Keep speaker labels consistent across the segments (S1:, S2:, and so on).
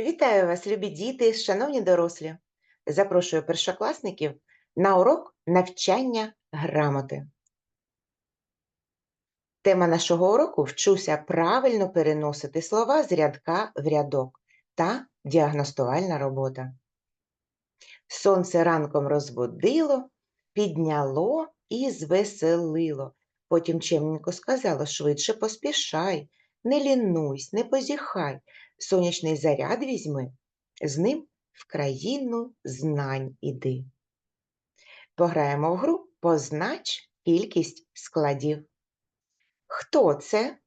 S1: Вітаю вас, любі діти, шановні дорослі. Запрошую першокласників на урок навчання грамоти. Тема нашого уроку вчуся правильно переносити слова з рядка в рядок та діагностувальна робота. Сонце ранком розбудило, підняло і звеселило. Потім чемненько сказало швидше поспішай, не лінуйсь, не позіхай, сонячний заряд візьми, з ним в країну знань іди. Пограємо в гру Познач кількість складів. Хто це?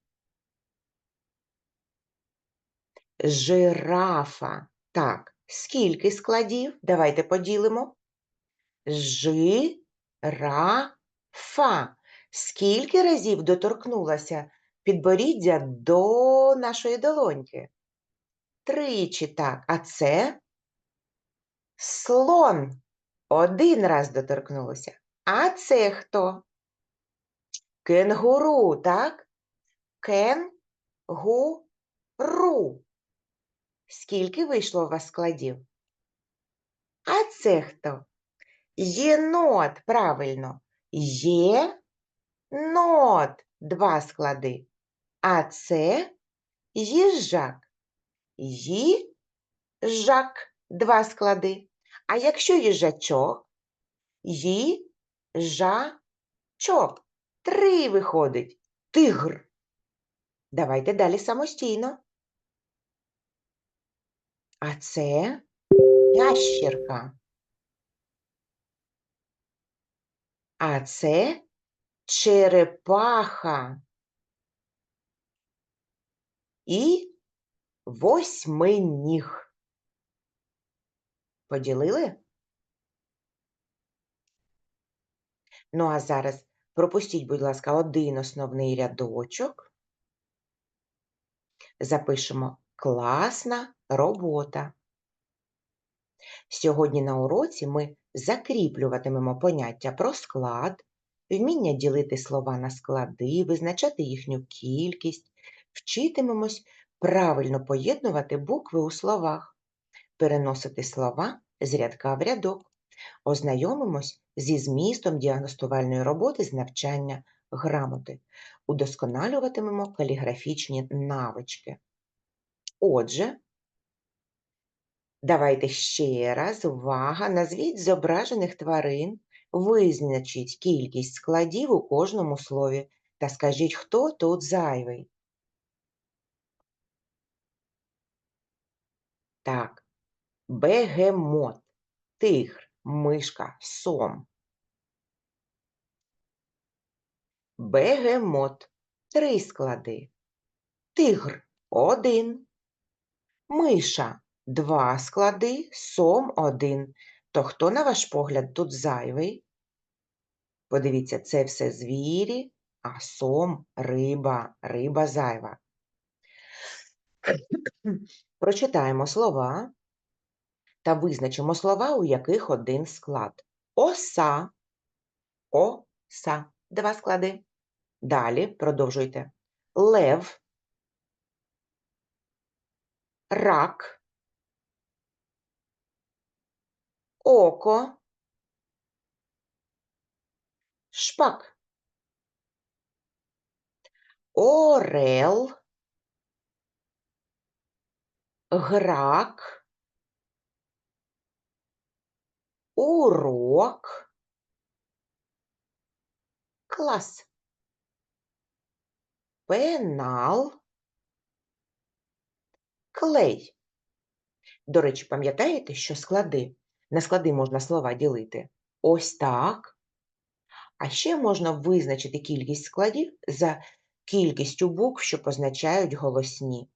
S1: Жирафа. Так, скільки складів? Давайте поділимо. Жи-ра-фа. Скільки разів доторкнулася підборіддя до нашої долоньки? Тричі так. А це слон. Один раз доторкнулося. А це хто? Кенгуру, так? Кен-гу-ру. Скільки вийшло у вас складів? А це хто? Єнот, правильно. Є-нот. Два склади. А це їжак. Їжак. Два склади. А якщо їжачок? Їжачок. Три виходить. Тигр. Давайте далі самостійно. А це ящірка. А це черепаха. І восьминіг. Поділили? Ну, а зараз пропустіть, будь ласка, один основний рядочок. Запишемо класна робота. Сьогодні на уроці ми закріплюватимемо поняття про склад, вміння ділити слова на склади, визначати їхню кількість, вчитимемось правильно поєднувати букви у словах, переносити слова з рядка в рядок, ознайомимось зі змістом діагностувальної роботи з навчання грамоти, удосконалюватимемо каліграфічні навички. Отже, давайте ще раз, увага, назвіть зображених тварин, визначіть кількість складів у кожному слові та скажіть, хто тут зайвий. Так, бегемот, тигр, мишка, сом. Бегемот три склади. Тигр один. Миша два склади, сом один. То хто, на ваш погляд, тут зайвий? Подивіться, це все звірі, а сом риба, риба зайва. Прочитаємо слова та визначимо слова, у яких один склад. Оса, оса, два склади. Далі продовжуйте. Лев, рак, око, шпак, орел, грак, урок, клас, пенал, клей. До речі, пам'ятаєте, що склади? На склади можна слова ділити ось так. А ще можна визначити кількість складів за кількістю букв, що позначають голосні.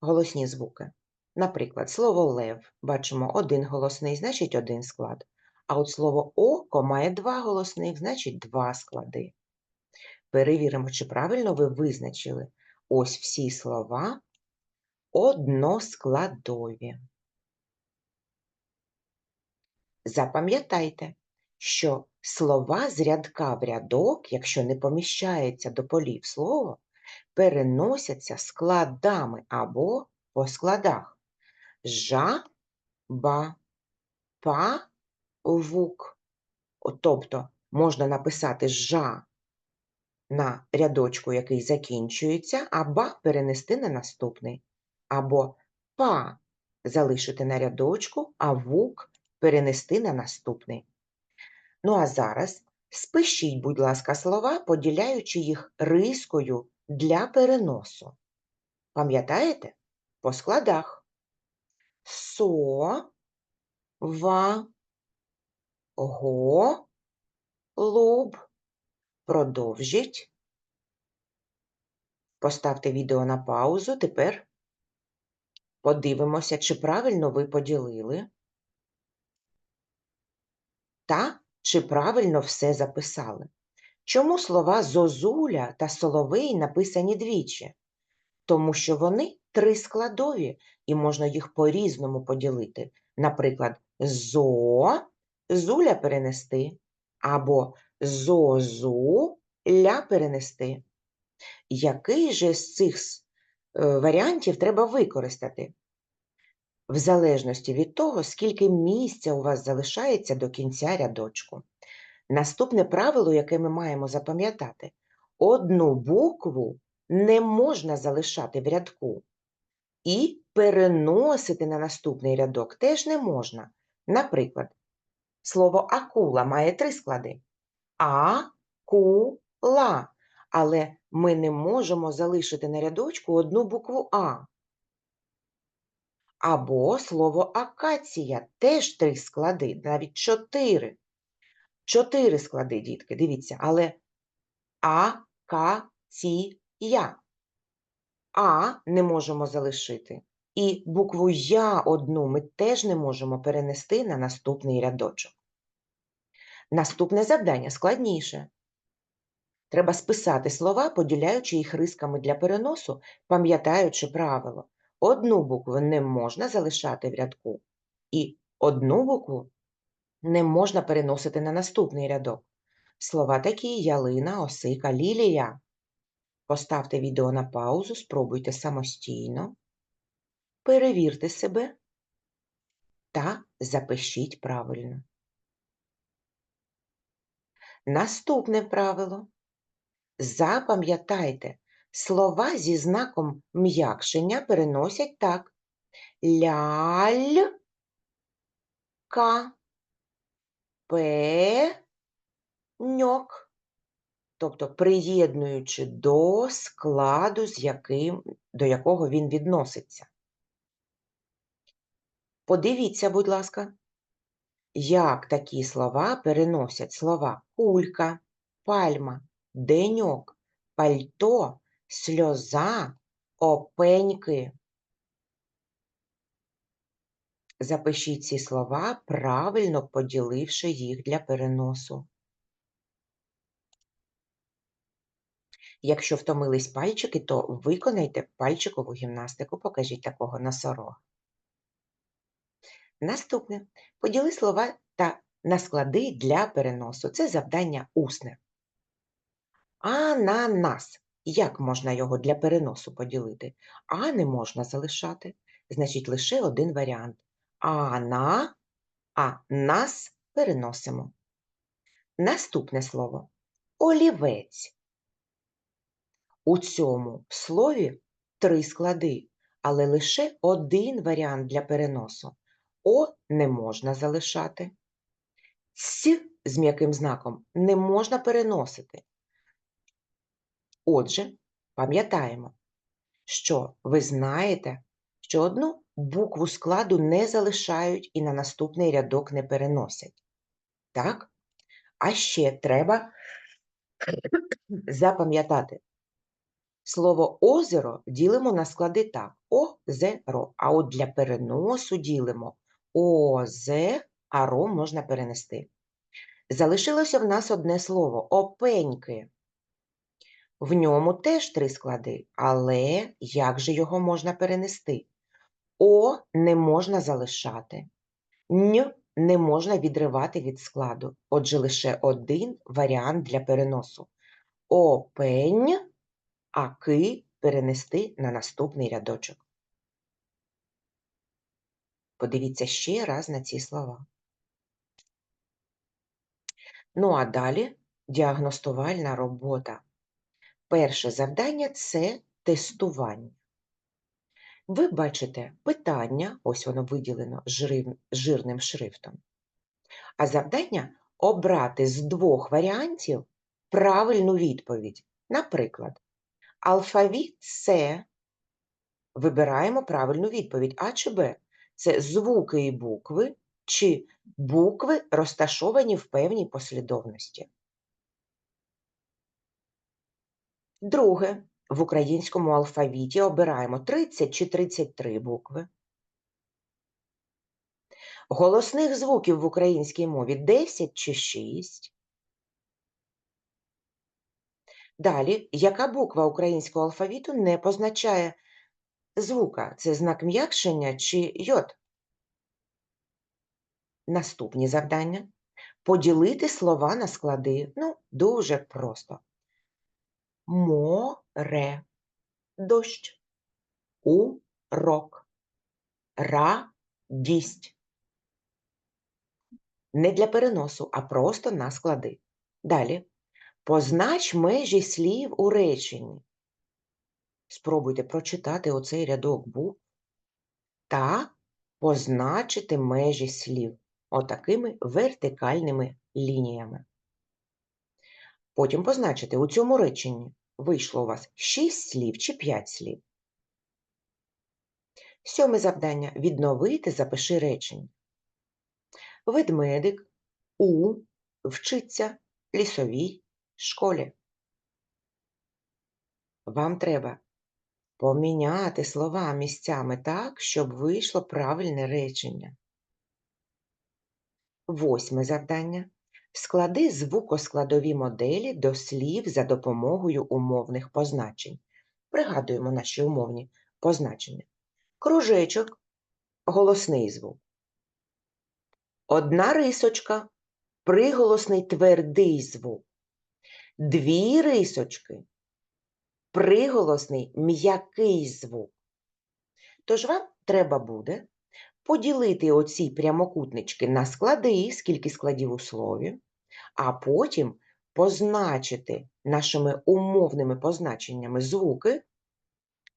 S1: Голосні звуки. Наприклад, слово лев. Бачимо один голосний, значить один склад. А от слово око має два голосних, значить два склади. Перевіримо, чи правильно ви визначили ось всі слова односкладові. Запам'ятайте, що слова з рядка в рядок, якщо не поміщаються до полів слова, переносяться складами або по складах. жа, ба, па, вук. Тобто можна написати жа на рядочку, який закінчується, а ба перенести на наступний. Або па залишити на рядочку, а вук перенести на наступний. Ну а зараз спишіть, будь ласка, слова, поділяючи їх рискою для переносу. Пам'ятаєте? По складах. Со, ва, го, луб. Продовжіть. Поставте відео на паузу. Тепер подивимося, чи правильно ви поділили та чи правильно все записали. Чому слова зозуля та соловей написані двічі? Тому що вони трискладові і можна їх по-різному поділити. Наприклад, зо зуля перенести або зозу ля перенести. Який же з цих е, варіантів треба використати? В залежності від того, скільки місця у вас залишається до кінця рядочку. Наступне правило, яке ми маємо запам'ятати, одну букву не можна залишати в рядку. І переносити на наступний рядок теж не можна. Наприклад, слово акула має три склади а-ку-ла. Але ми не можемо залишити на рядочку одну букву А. Або слово акація теж три склади, навіть чотири. Чотири склади, дітки, дивіться, але а, я. А не можемо залишити. І букву Я одну ми теж не можемо перенести на наступний рядочок. Наступне завдання складніше. Треба списати слова, поділяючи їх рисками для переносу, пам'ятаючи правило. Одну букву не можна залишати в рядку, і одну букву не можна переносити на наступний рядок. Слова такі ялина, осика, лілія. Поставте відео на паузу, спробуйте самостійно, перевірте себе та запишіть правильно. Наступне правило. Запам'ятайте, слова зі знаком м'якшення переносять так. Лялька, пеньок. Тобто приєднуючи до складу, з яким, до якого він відноситься. Подивіться, будь ласка, як такі слова переносять слова кулька, пальма, деньок, пальто, сльоза, опеньки. Запишіть ці слова, правильно поділивши їх для переносу. Якщо втомились пальчики, то виконайте пальчикову гімнастику, покажіть такого носорога. Наступне. Поділи слова та на склади для переносу. Це завдання усне. Ананас. Як можна його для переносу поділити? А не можна залишати. Значить, лише один варіант. Ана, а нас переносимо. Наступне слово олівець. У цьому слові три склади, але лише один варіант для переносу. О не можна залишати. С з м'яким знаком не можна переносити. Отже, пам'ятаємо, що ви знаєте, що одну букву складу не залишають і на наступний рядок не переносять. Так? А ще треба запам'ятати. Слово озеро ділимо на склади так: озеро. А от для переносу ділимо озе, а ро можна перенести. Залишилося в нас одне слово опеньки. В ньому теж три склади, але як же його можна перенести? О не можна залишати, Н не можна відривати від складу. Отже, лише один варіант для переносу. Опень, а ки перенести на наступний рядочок. Подивіться ще раз на ці слова. Ну а далі діагностувальна робота. Перше завдання це тестування. Ви бачите питання, ось воно виділено жирним, шрифтом. А завдання обрати з двох варіантів правильну відповідь. Наприклад, алфавіт С. Вибираємо правильну відповідь А чи Б. Це звуки і букви, чи букви розташовані в певній послідовності. Друге, в українському алфавіті обираємо 30 чи 33 букви. Голосних звуків в українській мові 10 чи 6. Далі, яка буква українського алфавіту не позначає звука? Це знак м'якшення чи йод? Наступні завдання. Поділити слова на склади. Ну, дуже просто. Море, дощ, урок, радість. Не для переносу, а просто на склади. Далі. Познач межі слів у реченні. Спробуйте прочитати оцей рядок букв та позначити межі слів отакими вертикальними лініями. Потім позначити у цьому реченні вийшло у вас 6 слів чи 5 слів. Сьоме завдання відновити, запиши речення. Ведмедик у вчиться лісовій школі. Вам треба поміняти слова місцями так, щоб вийшло правильне речення. Восьме завдання. Склади звукоскладові моделі до слів за допомогою умовних позначень. Пригадуємо наші умовні позначення. Кружечок голосний звук. Одна рисочка приголосний твердий звук. Дві рисочки приголосний м'який звук. Тож вам треба буде поділити оці прямокутнички на склади, скільки складів у слові, а потім позначити нашими умовними позначеннями звуки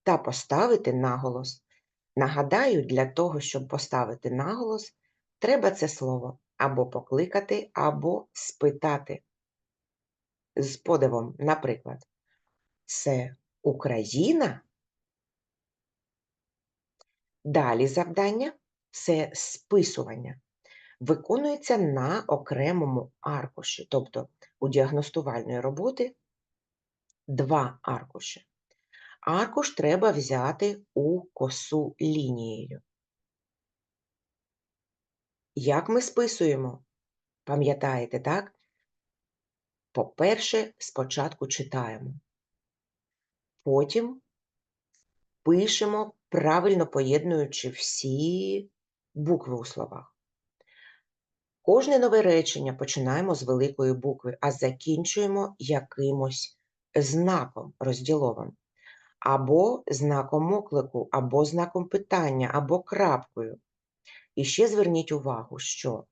S1: та поставити наголос. Нагадаю, для того, щоб поставити наголос, треба це слово або покликати, або спитати. З подивом, наприклад, це Україна. Далі завдання це списування. Виконується на окремому аркуші, тобто у діагностувальної роботи два аркуші. Аркуш треба взяти у косу лінією. Як ми списуємо? Пам'ятаєте, так? По-перше, спочатку читаємо. Потім пишемо, правильно поєднуючи всі букви у словах. Кожне нове речення починаємо з великої букви, а закінчуємо якимось знаком розділовим. Або знаком оклику, або знаком питання, або крапкою. І ще зверніть увагу, що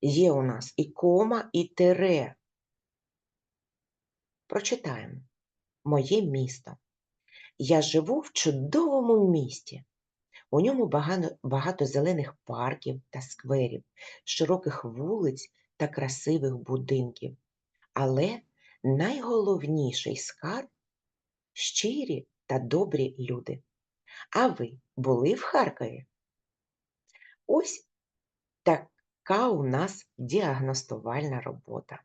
S1: є у нас і кома, і тире. Прочитаємо. Моє місто. Я живу в чудовому місті. У ньому багато, багато зелених парків та скверів, широких вулиць та красивих будинків. Але найголовніший скарб щирі та добрі люди. А ви були в Харкові? Ось така у нас діагностувальна робота.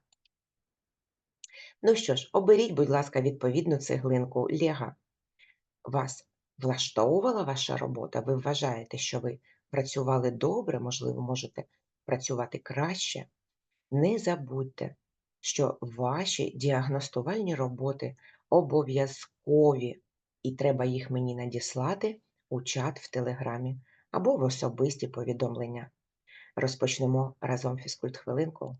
S1: Ну що ж, оберіть, будь ласка, відповідну цеглинку Лего. Вас влаштовувала ваша робота? Ви вважаєте, що ви працювали добре, можливо, можете працювати краще? Не забудьте, що ваші діагностувальні роботи обов'язкові, і треба їх мені надіслати у чат в Телеграмі або в особисті повідомлення. Розпочнемо разом фізкульт хвилинку.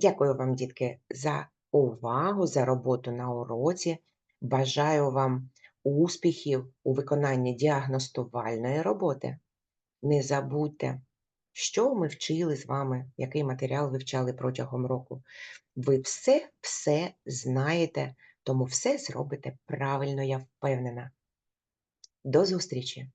S1: Дякую вам, дітки, за увагу, за роботу на уроці. Бажаю вам успіхів у виконанні діагностувальної роботи. Не забудьте, що ми вчили з вами, який матеріал вивчали протягом року. Ви все-все знаєте, тому все зробите правильно, я впевнена. До зустрічі!